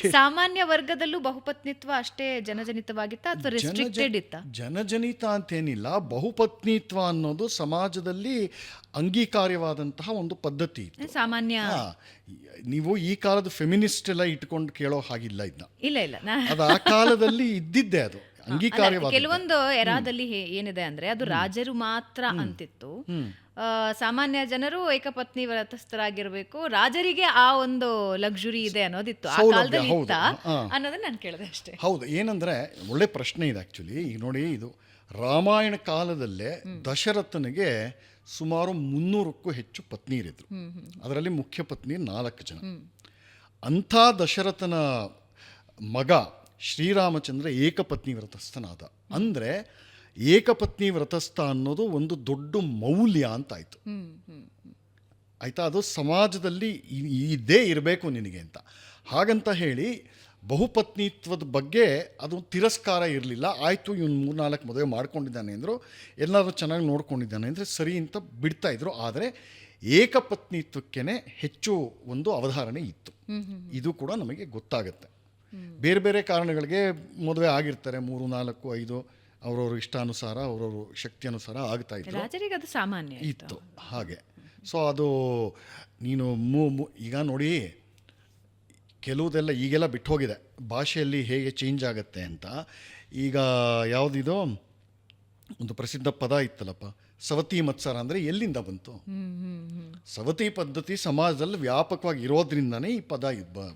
ಸಾಮಾನ್ಯ ವರ್ಗದಲ್ಲೂ ಬಹುಪತ್ನಿತ್ವ ಅಷ್ಟೇ ಜನಜನಿತವಾಗಿತ್ತ ಅಥವಾ ರೆಸ್ಟ್ರಿಕ್ಟೆಡ್ ಇತ್ತ? ಜನಜನಿತ ಅಂತೇನಿಲ್ಲ ಬಹುಪತ್ನಿತ್ವ ಅನ್ನೋದು ಸಮಾಜದಲ್ಲಿ ಅಂಗೀಕಾರ್ಯವಾದಂತಹ ಒಂದು ಪದ್ಧತಿ ಸಾಮಾನ್ಯ ನೀವು ಈ ಕಾಲದ ಫೆಮಿನಿಸ್ಟ್ ಎಲ್ಲ ಇಟ್ಕೊಂಡು ಕೇಳೋ ಹಾಗಿಲ್ಲ ಇದನ್ನ ಇಲ್ಲ ಇಲ್ಲ ಅದು ಆ ಕಾಲದಲ್ಲಿ ಇದ್ದಿದ್ದೆ ಅದು. ಕೆಲವೊಂದು ಎರಾದಲ್ಲಿ ಏನಿದೆ ಅಂದ್ರೆ ಅದು ರಾಜರು ಮಾತ್ರ ಅಂತಿತ್ತು. ಸಾಮಾನ್ಯ ಜನರು ಏಕಪತ್ನಿ ವ್ರತಸ್ಥರಾಗಿರ್ಬೇಕು ರಾಜರಿಗೆ ಆ ಒಂದು ಲಕ್ಸುರಿ ಇದೆ ಅನ್ನೋದಿತ್ತು. ಆ ಕಾಲದಲ್ಲಿ. ಅನ್ನೋದನ್ನ ನಾನು ಕೇಳಿದೆ ಅಷ್ಟೇ. ಹೌದು ಏನಂದ್ರೆ ಒಳ್ಳೆ ಪ್ರಶ್ನೆ ಇದೆ ಆಕ್ಚುಲಿ ಈಗ ನೋಡಿ ಇದು ರಾಮಾಯಣ ಕಾಲದಲ್ಲೇ ದಶರಥನಿಗೆ ಸುಮಾರು ಮುನ್ನೂರಕ್ಕೂ ಹೆಚ್ಚು ಪತ್ನಿಯರಿದ್ರು ಅದರಲ್ಲಿ ಮುಖ್ಯ ಪತ್ನಿ ನಾಲ್ಕು ಜನ. ಅಂಥ ದಶರಥನ ಮಗ ಶ್ರೀರಾಮಚಂದ್ರ ಏಕಪತ್ನಿ ವ್ರತಸ್ಥನಾದ. ಅಂದರೆ ಏಕಪತ್ನಿ ವ್ರತಸ್ಥ ಅನ್ನೋದು ಒಂದು ದೊಡ್ಡ ಮೌಲ್ಯ ಅಂತಾಯಿತು ಆಯಿತಾ. ಅದು ಸಮಾಜದಲ್ಲಿ ಇದೇ ಇದ್ದೇ ಇರಬೇಕು ನಿನಗೆ ಅಂತ. ಹಾಗಂತ ಹೇಳಿ ಬಹುಪತ್ನಿತ್ವದ ಬಗ್ಗೆ ಅದು ತಿರಸ್ಕಾರ ಇರಲಿಲ್ಲ. ಆಯಿತು ಇವನು ಮೂರ್ನಾಲ್ಕು ಮದುವೆ ಮಾಡ್ಕೊಂಡಿದ್ದಾನೆ ಅಂದರು ಎಲ್ಲರೂ ಚೆನ್ನಾಗಿ ನೋಡ್ಕೊಂಡಿದ್ದಾನೆ ಅಂದರೆ ಸರಿ ಅಂತ ಬಿಡ್ತಾ ಇದ್ರು. ಆದರೆ ಏಕಪತ್ನಿತ್ವಕ್ಕೇ ಹೆಚ್ಚು ಒಂದು ಅವಧಾರಣೆ ಇತ್ತು. ಇದು ಕೂಡ ನಮಗೆ ಗೊತ್ತಾಗುತ್ತೆ. ಬೇರೆ ಬೇರೆ ಕಾರಣಗಳಿಗೆ ಮದುವೆ ಆಗಿರ್ತಾರೆ ಮೂರು ನಾಲ್ಕು ಐದು ಅವರವ್ರ ಇಷ್ಟಾನುಸಾರ ಅವರವ್ರ ಶಕ್ತಿ ಅನುಸಾರ ಆಗ್ತಾ ಇತ್ತು ರಾಜರಿಗೆ ಅದು ಸಾಮಾನ್ಯ ಇತ್ತು. ಹಾಗೆ. ಸೊ ಅದು ನೀನು ಮು ಈಗ ನೋಡಿ ಕೆಲವುದೆಲ್ಲ ಈಗೆಲ್ಲ ಬಿಟ್ಟು ಹೋಗಿದೆ ಭಾಷೆಯಲ್ಲಿ ಹೇಗೆ ಚೇಂಜ್ ಆಗುತ್ತೆ ಅಂತ ಈಗ ಯಾವುದಿದು ಒಂದು ಪ್ರಸಿದ್ಧ ಪದ ಇತ್ತಲ್ಲಪ್ಪ ಸವತಿ ಮತ್ಸರ ಅಂದರೆ ಎಲ್ಲಿಂದ ಬಂತು? ಸವತಿ ಪದ್ಧತಿ ಸಮಾಜದಲ್ಲಿ ವ್ಯಾಪಕವಾಗಿ ಇರೋದ್ರಿಂದನೇ ಈ ಪದ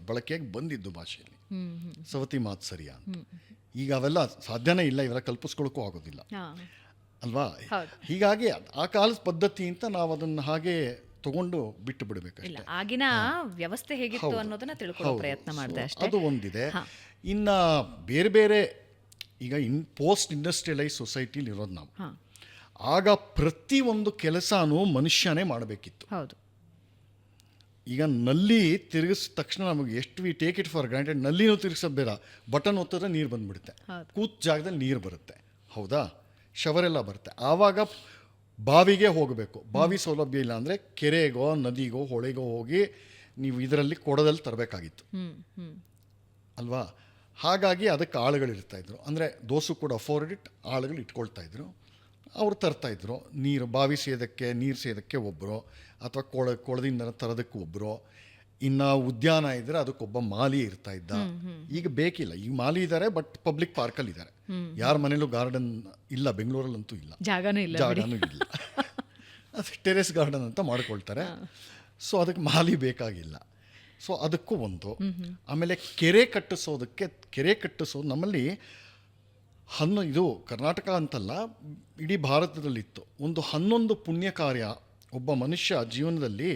ಬಳಕೆಗೆ ಬಂದಿದ್ದು ಭಾಷೆಯಲ್ಲಿ. ಮಾತು ಸವತಿ ಮಾತ್ಸರ್ಯ ಅಂತ ಈಗ ಅವೆಲ್ಲ ಸಾಧ್ಯನೇ ಇಲ್ಲ ಇವೆಲ್ಲ ಕಲ್ಪಿಸ್ಕೊಳ್ಳೋಕ್ಕೂ ಆಗೋದಿಲ್ಲ. ಅಲ್ವಾ? ಹೀಗಾಗಿ ಆ ಕಾಲದ ಪದ್ಧತಿ ಅಂತ ನಾವು ಅದನ್ನು ಹಾಗೆ ತಗೊಂಡು ಬಿಟ್ಟು ಬಿಡಬೇಕಷ್ಟೇ ಆಗಿನ ವ್ಯವಸ್ಥೆ ಹೇಗಿತ್ತು ಅನ್ನೋದನ್ನ ತಿಳ್ಕೊಳ್ಳೋ ಪ್ರಯತ್ನ ಮಾಡಿದೆ ಅದು ಒಂದಿದೆ. ಇನ್ನ ಬೇರೆ ಬೇರೆ ಈಗ ಇನ್ ಪೋಸ್ಟ್ ಇಂಡಸ್ಟ್ರಿಯಲೈಸ್ ಸೊಸೈಟಿಲಿ ಇರೋದು ನಾವು. ಆಗ ಪ್ರತಿ ಒಂದು ಕೆಲಸನೂ ಮನುಷ್ಯನೇ ಮಾಡಬೇಕಿತ್ತು. ಹೌದು. ಈಗ ನಲ್ಲಿ ತಿರುಗಿಸಿದ ತಕ್ಷಣ ನಮಗೆ ಎಷ್ಟು we take it for granted ನಲ್ಲಿನೂ ತಿರುಗಿಸೋದು ಬೇಡ. ಬಟನ್ ಒತ್ತಿದ್ರೆ ನೀರು ಬಂದ್ಬಿಡುತ್ತೆ. ಕೂತ್ ಜಾಗದಲ್ಲಿ ನೀರು ಬರುತ್ತೆ. ಹೌದಾ? ಶವರೆಲ್ಲ ಬರುತ್ತೆ. ಆವಾಗ ಬಾವಿಗೆ ಹೋಗಬೇಕು. ಬಾವಿ ಸೌಲಭ್ಯ ಇಲ್ಲ ಅಂದರೆ ಕೆರೆಗೋ ನದಿಗೋ ಹೊಳೆಗೋ ಹೋಗಿ ನೀವು ಇದರಲ್ಲಿ ಕೊಡದಲ್ಲಿ ತರಬೇಕಾಗಿತ್ತು. ಅಲ್ವಾ? ಹಾಗಾಗಿ ಅದಕ್ಕೆ ಆಳುಗಳು ಇರ್ತಾಯಿದ್ರು ಅಂದರೆ ದೋಸು ಕೂಡ ಅಫೋರ್ಡ್ ಇಟ್ ಆಳುಗಳು ಇಟ್ಕೊಳ್ತಾ ಇದ್ರು. ಅವ್ರು ತರ್ತಾಯಿದ್ರು ನೀರು ಬಾವಿ ಸೇದಕ್ಕೆ ನೀರು ಸೇದಕ್ಕೆ ಒಬ್ಬರು ಅಥವಾ ಕೊಳ ಕೊಳದಿಂದ ತರೋದಕ್ಕೆ ಒಬ್ಬರು ಇನ್ನು ಉದ್ಯಾನ ಇದ್ದರೆ ಅದಕ್ಕೊಬ್ಬ ಮಾಲಿ ಇರ್ತಾ ಇದ್ದ. ಈಗ ಬೇಕಿಲ್ಲ. ಈಗ ಮಾಲಿ ಇದ್ದಾರೆ ಬಟ್ ಪಬ್ಲಿಕ್ ಪಾರ್ಕಲ್ಲಿ ಇದ್ದಾರೆ ಯಾರ ಮನೇಲೂ ಗಾರ್ಡನ್ ಇಲ್ಲ ಬೆಂಗಳೂರಲ್ಲಂತೂ ಇಲ್ಲ. ಜಾಗನೂ ಇಲ್ಲ. ಜಾಗನೂ ಇಲ್ಲ. ಅದು ಟೆರೆಸ್ ಗಾರ್ಡನ್ ಅಂತ ಮಾಡ್ಕೊಳ್ತಾರೆ. ಸೊ ಅದಕ್ಕೆ ಮಾಲಿ ಬೇಕಾಗಿಲ್ಲ. ಸೊ ಅದಕ್ಕೂ ಒಂದು. ಆಮೇಲೆ ಕೆರೆ ಕಟ್ಟಿಸೋದಕ್ಕೆ ಕೆರೆ ಕಟ್ಟಿಸೋದು ನಮ್ಮಲ್ಲಿ ಹನ್ನು ಇದು ಕರ್ನಾಟಕ ಅಂತಲ್ಲ ಇಡೀ ಭಾರತದಲ್ಲಿತ್ತು. ಒಂದು ಹನ್ನೊಂದು ಪುಣ್ಯ ಕಾರ್ಯ ಒಬ್ಬ ಮನುಷ್ಯ ಜೀವನದಲ್ಲಿ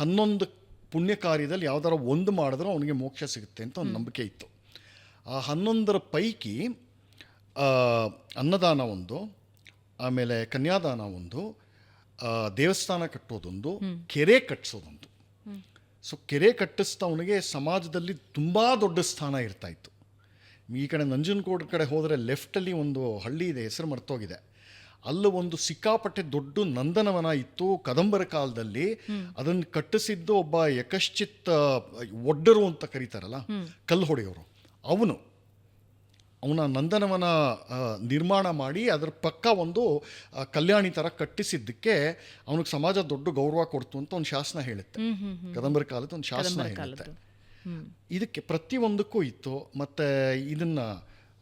ಹನ್ನೊಂದು ಪುಣ್ಯ ಕಾರ್ಯದಲ್ಲಿ ಯಾವ್ದಾರ ಒಂದು ಮಾಡಿದ್ರೆ ಅವನಿಗೆ ಮೋಕ್ಷ ಸಿಗುತ್ತೆ ಅಂತ ಒಂದು ನಂಬಿಕೆ ಇತ್ತು. ಆ ಹನ್ನೊಂದರ ಪೈಕಿ ಅನ್ನದಾನ ಒಂದು ಆಮೇಲೆ ಕನ್ಯಾದಾನ ಒಂದು ದೇವಸ್ಥಾನ ಕಟ್ಟೋದೊಂದು ಕೆರೆ ಕಟ್ಟಿಸೋದೊಂದು ಸೊ ಕೆರೆ ಕಟ್ಟಿಸ್ತಾ ಅವನಿಗೆ ಸಮಾಜದಲ್ಲಿ ತುಂಬ ದೊಡ್ಡ ಸ್ಥಾನ ಇರ್ತಾ ಇತ್ತು. ಈ ಕಡೆ ನಂಜನಗೂಡು ಕಡೆ ಹೋದರೆ ಲೆಫ್ಟಲ್ಲಿ ಒಂದು ಹಳ್ಳಿ ಇದೆ ಹೆಸರು ಮರ್ತೋಗಿದೆ. ಅಲ್ಲೂ ಒಂದು ಸಿಕ್ಕಾಪಟ್ಟೆ ದೊಡ್ಡ ನಂದನವನ ಇತ್ತು ಕದಂಬರ ಕಾಲದಲ್ಲಿ. ಅದನ್ನು ಕಟ್ಟಿಸಿದ್ದು ಒಬ್ಬ ಯಕಶ್ಚಿತ್ ಒಡ್ಡರು ಅಂತ ಕರೀತಾರಲ್ಲ ಕಲ್ಲು ಹೊಡೆಯೋರು ಅವನು ಅವನ ನಂದನವನ ನಿರ್ಮಾಣ ಮಾಡಿ ಅದರ ಪಕ್ಕ ಒಂದು ಕಲ್ಯಾಣಿ ಥರ ಕಟ್ಟಿಸಿದ್ದಕ್ಕೆ ಅವನಿಗೆ ಸಮಾಜ ದೊಡ್ಡ ಗೌರವ ಕೊಡ್ತು ಅಂತ ಒಂದು ಶಾಸನ ಹೇಳುತ್ತೆ. ಕದಂಬರ ಕಾಲದ ಒಂದು ಶಾಸನ ಹೇಳುತ್ತೆ. ಇದಕ್ಕೆ ಪ್ರತಿಯೊಂದಕ್ಕೂ ಇತ್ತು. ಮತ್ತು ಇದನ್ನು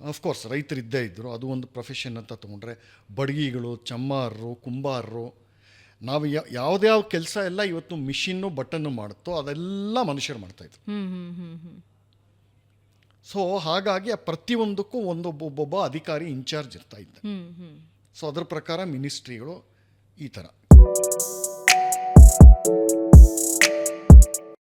ಅಫ್ಕೋರ್ಸ್ ರೈತರು ಇದ್ದೇ ಇದ್ದರು ಅದು ಒಂದು ಪ್ರೊಫೆಷನ್ ಅಂತ ತೊಗೊಂಡ್ರೆ ಬಡಗಿಗಳು ಚಮ್ಮಾರರು ಕುಂಬಾರರು ನಾವು ಯಾವುದ್ಯಾವ ಕೆಲಸ ಎಲ್ಲ ಇವತ್ತು ಮಿಷಿನ್ನು ಬಟನ್ನು ಮಾಡುತ್ತೋ ಅದೆಲ್ಲ ಮನುಷ್ಯರು ಮಾಡ್ತಾಯಿದ್ರು ಸೊ ಹಾಗಾಗಿ ಆ ಪ್ರತಿಯೊಂದಕ್ಕೂ ಒಂದೊಬ್ಬೊಬ್ಬೊಬ್ಬ ಅಧಿಕಾರಿ ಇನ್ಚಾರ್ಜ್ ಇರ್ತಾ ಇದ್ದ. ಸೊ ಅದರ ಪ್ರಕಾರ ಮಿನಿಸ್ಟ್ರಿಗಳು ಈ ಥರ